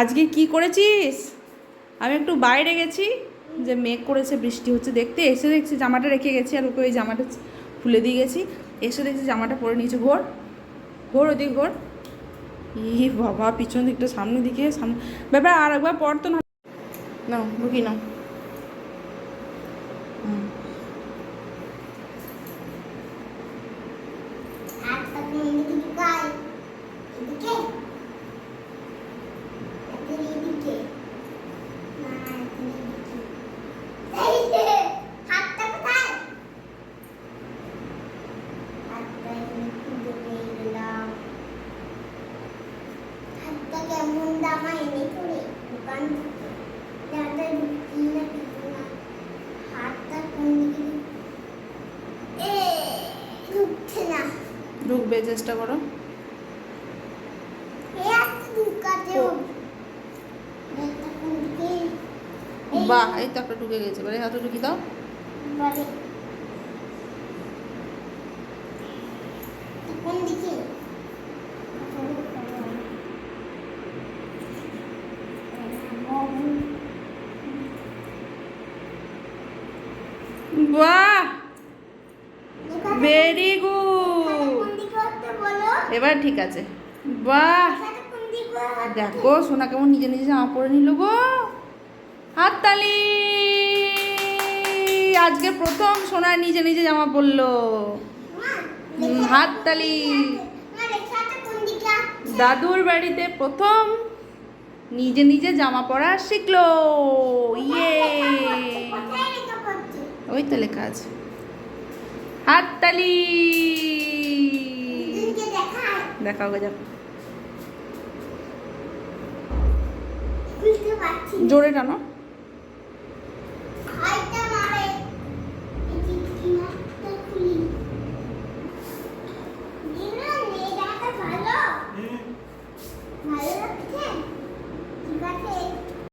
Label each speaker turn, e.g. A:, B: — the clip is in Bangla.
A: আজকে কি করেছিস? আমি একটু বাইরে গেছি, যে মেঘ করেছে, বৃষ্টি হচ্ছে, দেখতে এসে দেখছি জামাটা রেখে গেছি, আর ওকে ওই জামাটা খুলে দিয়ে গেছি। এসে দেখছি জামাটা পরে নিয়েছে, ঘোর ঘোর ওদিক, ঘোর। ই বাবা, পিছন দিকটা, সামনের দিকে সামনে ব্যাপার আর একবার পর তো না নাও না হুম
B: হাতটা কোন দিকে ঢুকাই এদিকে এখন এদিকে না এখন এদিকে এই যে, হাতটা কোথায় হাতটা এখানে খুঁজে পেয়ে গেলাম হাতটা কেমন দামা এনে করে দোকান যাতে ঢুকি না কিছু না হাতটা কোন দিকে এ ঢুকছে না।
A: ঢুকবে চেষ্টা করো। বাহ এই তো একটা ঢুকে গেছে। এবারে হাতে ঢুকি দাও।
B: কোন দিকে?
A: বাহ! ভেরি গুড এবার ঠিক আছে। বাহ! দেখো সোনা কেমন নিজে নিজে জামা পরে নিল গো। হাততালি! আজকে প্রথম সোনা নিজে নিজে জামা পরলো। হাততালি। দাদুর বাড়িতে প্রথম নিজে নিজে জামা পরা শিখলো। ইয়ে? ওই তো লেখা আছে হাততালি। দেখাও গো যাও। জোরে টানো